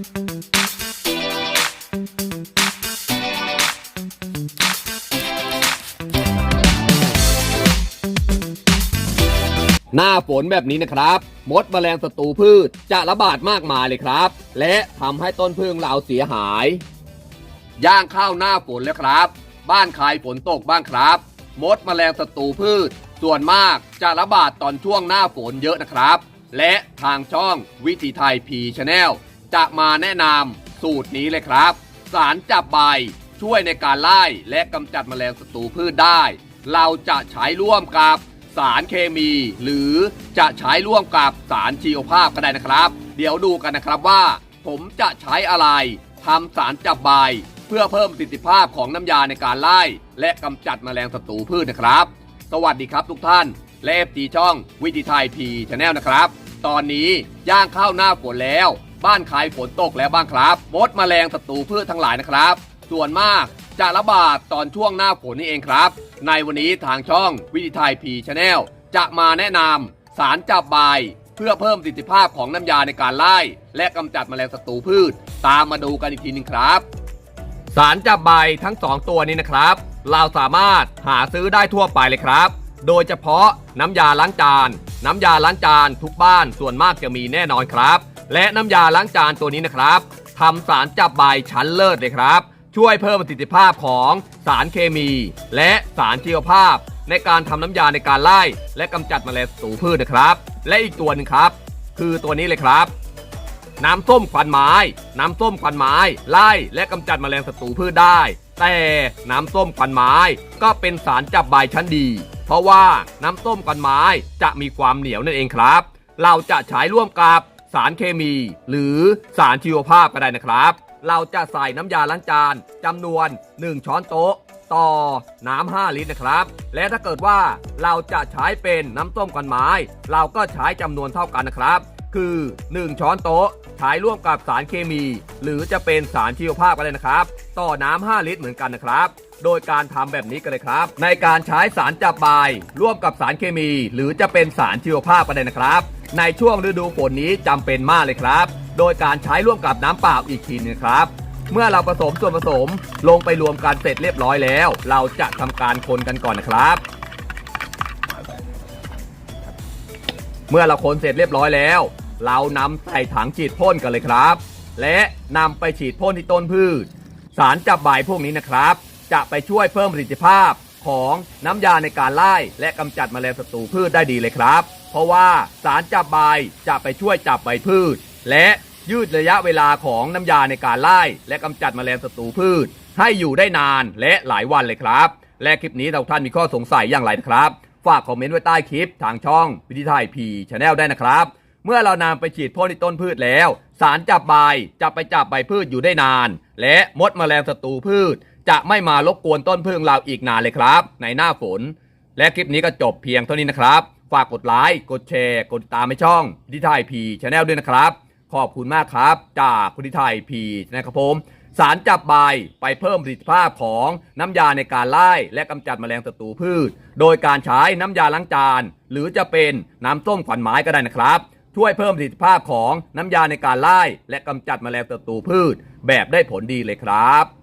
หน้าฝนแบบนี้นะครับ มดแมลงศัตรูพืชจะระบาดมากมายเลยครับ และทำให้ต้นพึ่งเราเสียหาย ย่างข้าวหน้าฝนแล้วครับ บ้านใครฝนตกบ้างครับ มดแมลงศัตรูพืช ส่วนมากจะระบาดตอนช่วงหน้าฝนเยอะนะครับ และทางช่องวิถีไทยพีชแนล จะมาแนะนำสูตรนี้เลยครับ สารจับใบช่วยในการไล่และกำจัดแมลงศัตรูพืชได้ เราจะใช้ร่วมกับสารเคมี หรือจะใช้ร่วมกับสารชีวภาพก็ได้นะครับ เดี๋ยวดูกันนะครับว่า ผมจะใช้อะไรทำสารจับใบเพื่อเพิ่มประสิทธิภาพของน้ำยาในการไล่ และกำจัดแมลงศัตรูพืชนะครับ สวัสดีครับทุกท่าน และเอฟจีช่องวิถีไทยพีชแนลนะครับ ตอนนี้ย่างเข้าหน้าฝนแล้ว บ้านใครฝนตกแล้วบ้างครับมดแมลงศัตรูพืชทั้งหลายนะครับ ส่วนมากจะระบาดตอนช่วงหน้าฝนนี่เองครับ ในวันนี้ทางช่องวิถีไทยพีชแนลจะมาแนะนำสารจับใบเพื่อเพิ่มประสิทธิภาพของน้ำยาในการไล่ และกำจัดแมลงศัตรูพืช ตามมาดูกันอีกทีหนึงครับ สารจับใบทั้ง 2 ตัวนี้นะครับ เราสามารถหาซื้อได้ทั่วไปเลยครับ โดยเฉพาะน้ำยาล้างจาน น้ำยาล้างจานทุกบ้านส่วนมากจะมีแน่นอนครับ และน้ำยาล้างจานตัวนี้นะครับทำสารจับใบชั้นเลิศเลยครับ ช่วยเพิ่มประสิทธิภาพของสารเคมี และสารชีวภาพ ในการทำน้ำยาในการไล่ และกำจัดแมลงศัตรูพืชนะครับ และอีกตัวหนึงครับ คือตัวนี้เลยครับน้ำส้มควันไม้ น้ำส้มควันไม้ ไล่และกำจัดแมลงศัตรูพืชได้ แต่น้ำส้มควันไม้ก็เป็นสารจับใบชั้นดี เพราะว่าน้ำต้มกันไม้จะมีความเหนียวนั่นเองครับ เราจะใช้ร่วมกับสารเคมี หรือสารชีวภาพก็ได้นะครับ เราจะใส่น้ำยาล้างจานจำนวน 1 ช้อนโต๊ะ ต่อน้ำ5ลิตรนะครับ และถ้าเกิดว่าเราจะใช้เป็นน้ำต้มกันไม้ เราก็ใช้จำนวนเท่ากันนะครับ คือ 1 ช้อนโต๊ะใช้ร่วมกับสารเคมี หรือจะเป็นสารชีวภาพก็ได้นะครับ ต่อน้ำ5ลิตรเหมือนกันนะครับ โดยการทำแบบนี้กันเลยครับ ในการใช้สารจับใบร่วมกับสารเคมี หรือจะเป็นสารชีวภาพก็ได้นะครับ ในช่วงฤดูฝนนี้จำเป็นมากเลยครับ โดยการใช้ร่วมกับน้ำเปล่าอีกทีนึงครับเมื่อเราผสมส่วนผสมลงไปรวมกันเสร็จเรียบร้อยแล้ว เราจะทำการคนกันก่อนนะครับ เมื่อเราคนเสร็จเรียบร้อยแล้ว เรานำใส่ถังฉีดพ่นกันเลยครับ และนำไปฉีดพ่นที่ต้นพืช สารจับใบพวกนี้นะครับ จะไปช่วยเพิ่มประสิทธิภาพของน้ำยาในการไล่และกำจัดแมลงศัตรูพืชได้ดีเลยครับ เพราะว่าสารจับใบจะไปช่วยจับใบพืช และยืดระยะเวลาของน้ำยาในการไล่และกำจัดแมลงศัตรูพืช ให้อยู่ได้นานและหลายวันเลยครับ และคลิปนี้เราท่านมีข้อสงสัยอย่างไรนะครับ ฝากคอมเมนต์ไว้ใต้คลิปทางช่องวิธีไทยพีชแนลได้นะครับ เมื่อเรานำไปฉีดพ่นที่ต้นพืชแล้ว สารจับใบจะไปจับใบพืชอยู่ได้นาน และมดแมลงศัตรูพืช จะไม่มารบกวนต้นพึ่งเราอีกนานเลยครับ ในหน้าฝน และคลิปนี้ก็จบเพียงเท่านี้นะครับ ฝากกดไลค์กดแชร์ กดติดตามให้ช่องวิธีไทยพีชแนลด้วยนะครับ ขอบคุณมากครับ จากคุณทิไทยพีนะครับผมสารจับใบไปเพิ่มประสิทธิภาพของน้ำยาในการไล่และกำจัดแมลงศัตรูพืช โดยการใช้น้ำยาล้างจาน หรือจะเป็นน้ำส้มขวัญไม้ก็ได้นะครับ ช่วยเพิ่มประสิทธิภาพของน้ำยาในการไล่และกำจัดแมลงศัตรูพืช แบบได้ผลดีเลยครับ